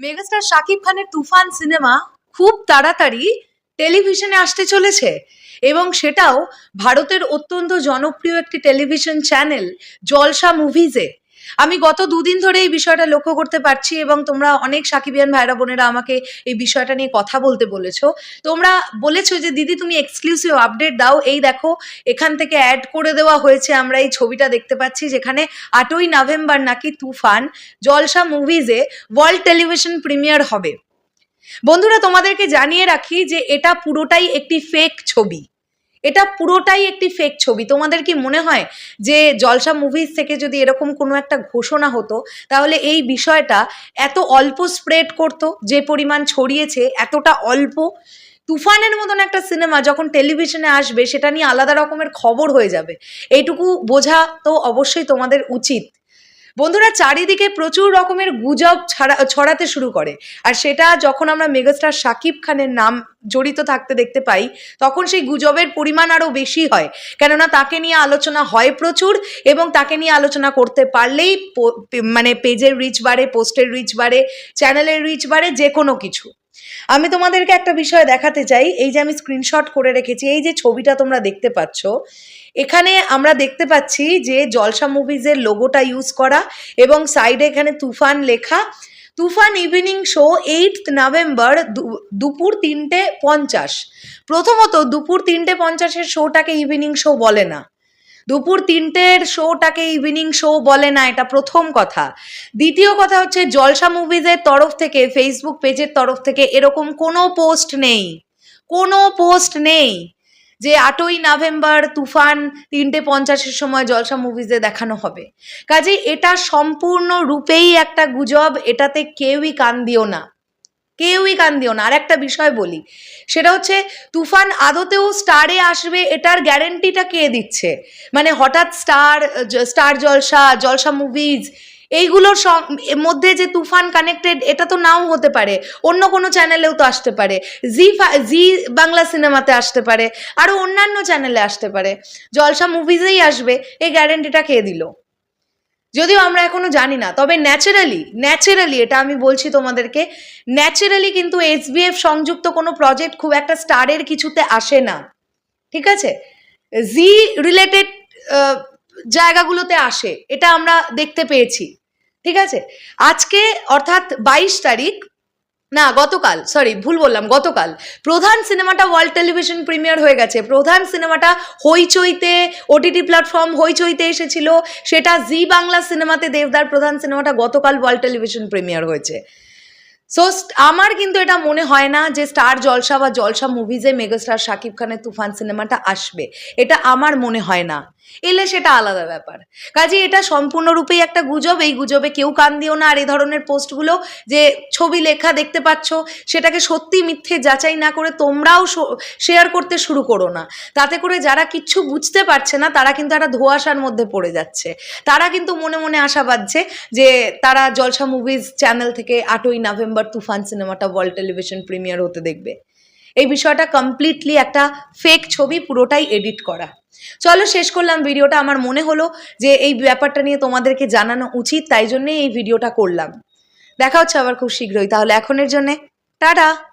Megastar Shakib খানের তুফান cinema খুব তাড়াতাড়ি টেলিভিশনে আসতে চলেছে এবং সেটাও ভারতের অত্যন্ত জনপ্রিয় একটি টেলিভিশন চ্যানেল জলসা মুভিজে। আমি গত দুদিন ধরে এই বিষয়টা লক্ষ্য করতে পারছি এবং তোমরা অনেক সাকিবিয়ান ভাইরা বোনেরা আমাকে এই বিষয়টা নিয়ে কথা বলতে বলেছ। তোমরা বলেছ যে, দিদি, তুমি এক্সক্লুসিভ আপডেট দাও। এই দেখো, এখান থেকে অ্যাড করে দেওয়া হয়েছে। আমরা এই ছবিটা দেখতে পাচ্ছি যেখানে আটই নভেম্বর নাকি তুফান জলসা মুভিজে ওয়ার্ল্ড টেলিভিশন প্রিমিয়ার হবে। বন্ধুরা, তোমাদেরকে জানিয়ে রাখি যে, এটা পুরোটাই একটি ফেক ছবি। এটা পুরোটাই একটি ফেক ছবি। তোমাদের কি মনে হয় যে জলসা মুভিজ থেকে যদি এরকম কোনো একটা ঘোষণা হতো, তাহলে এই বিষয়টা এত অল্প স্প্রেড করতো, যে পরিমাণ ছড়িয়েছে, এতটা অল্প? তুফানের মতন একটা সিনেমা যখন টেলিভিশনে আসবে, সেটা নিয়ে আলাদা রকমের খবর হয়ে যাবে। এইটুকু বোঝা তো অবশ্যই তোমাদের উচিত। বন্ধুরা চারিদিকে প্রচুর রকমের গুজব ছাড়া, ছড়াতে শুরু করে। আর সেটা যখন আমরা মেগাস্টার শাকিব খানের নাম জড়িত থাকতে দেখতে পাই, তখন সেই গুজবের পরিমাণ আরও বেশি হয়। কেননা তাকে নিয়ে আলোচনা হয় প্রচুর এবং তাকে নিয়ে আলোচনা করতে পারলেই মানে পেজের রিচ বাড়ে পোস্টের রিচ বাড়ে চ্যানেলের রিচ বাড়ে, যে কোনো কিছু। আমি তোমাদেরকে একটা বিষয় দেখাতে চাই। এই যে আমি স্ক্রিনশট করে রেখেছি, এই যে ছবিটা তোমরা দেখতে পাচ্ছ এখানে আমরা দেখতে পাচ্ছি যে জলসা মুভিজের লোগোটা ইউজ করা এবং সাইডে এখানে তুফান লেখা। Toofan evening show eight November দুপুর তিনটে পঞ্চাশ। প্রথমত দুপুর তিনটে পঞ্চাশের শোটাকে ইভিনিং শো বলে না। দুপুর তিনটের শোটাকে ইভিনিং শো বলে না, এটা প্রথম কথা। দ্বিতীয় কথা হচ্ছে জলসা মুভিজের তরফ থেকে ফেসবুক পেজের তরফ থেকে এরকম কোনো পোস্ট নেই। কোনো পোস্ট নেই। যে আটই নভেম্বর তুফান তিনটে পঞ্চাশের সময় জলসা মুভিজে দেখানো হবে। কাজে এটা সম্পূর্ণ রূপেই একটা গুজব, এটাতে কেউই কান দিও না। কেউই কান দিও না। আর একটা বিষয় বলি, সেটা হচ্ছে তুফান আদতেও স্টারে আসবে, এটার গ্যারেন্টিটা কে দিচ্ছে? মানে হঠাৎ Star Star Jalsha Jalsha Movies এইগুলোর মধ্যে যে তুফান কানেক্টেড এটা তো নাও হতে পারে। অন্য কোনো চ্যানেলেও তো আসতে পারে। জি জি বাংলা সিনেমাতে আসতে পারে। আরও অন্যান্য চ্যানেলে আসতে পারে। জলসা মুভিজেই আসবে এই গ্যারেন্টিটা কে দিল। যদিও আমরা এখনও জানি না, তবে ন্যাচারালি ন্যাচারালি এটা আমি বলছি তোমাদেরকে ন্যাচারালি কিন্তু এসবিএফ সংযুক্ত কোনো প্রজেক্ট খুব একটা স্টারের কিছুতে আসে না। ঠিক আছে? জি রিলেটেড জায়গাগুলোতে আসে, এটা আমরা দেখতে পেয়েছি। ঠিক আছে? আজকে অর্থাৎ বাইশ তারিখ, না গতকাল সরি ভুল বললাম, গতকাল, প্রধান সিনেমাটা ওয়ার্ল্ড টেলিভিশন প্রিমিয়ার হয়ে গেছে। প্রধান সিনেমাটা হইচইতে ওটিটি প্ল্যাটফর্ম হইচইতে এসেছিল। সেটা জি বাংলা সিনেমাতে দেবদার প্রধান সিনেমাটা গতকাল ওয়ার্ল্ড টেলিভিশন প্রিমিয়ার হয়েছে। সো আমার কিন্তু এটা মনে হয় না যে স্টার জলসা বা জলসা মুভিজে মেগাস্টার শাকিব খানের তুফান সিনেমাটা আসবে। এটা আমার মনে হয় না। এলে সেটা আলাদা ব্যাপার। কাজে এটা সম্পূর্ণরূপেই একটা গুজব। এই গুজবে কেউ কান দিও না। আর এই ধরনের পোস্টগুলো যে ছবি লেখা দেখতে পাচ্ছ, সেটাকে সত্যি মিথ্যে যাচাই না করে তোমরাও শেয়ার করতে শুরু করো না। তাতে করে যারা কিচ্ছু বুঝতে পারছে না, তারা কিন্তু একটা ধোঁয়াশার মধ্যে পড়ে যাচ্ছে। তারা কিন্তু মনে মনে আশা বাঁধছে যে তারা জলসা মুভিজ চ্যানেল থেকে আটই নভেম্বর তুফান সিনেমাটা ওয়ার্ল্ড টেলিভিশন প্রিমিয়ার হতে দেখবে। এই বিষয়টা কমপ্লিটলি একটা ফেক ছবি, পুরোটাই এডিট করা। চলো শেষ করলাম ভিডিওটা। আমার মনে হলো যে এই ব্যাপারটা নিয়ে তোমাদেরকে জানানো উচিত, তাই জন্যেই এই ভিডিওটা করলাম। দেখা হচ্ছে আবার খুব শীঘ্রই। তাহলে এখনের জন্যে, টাটা!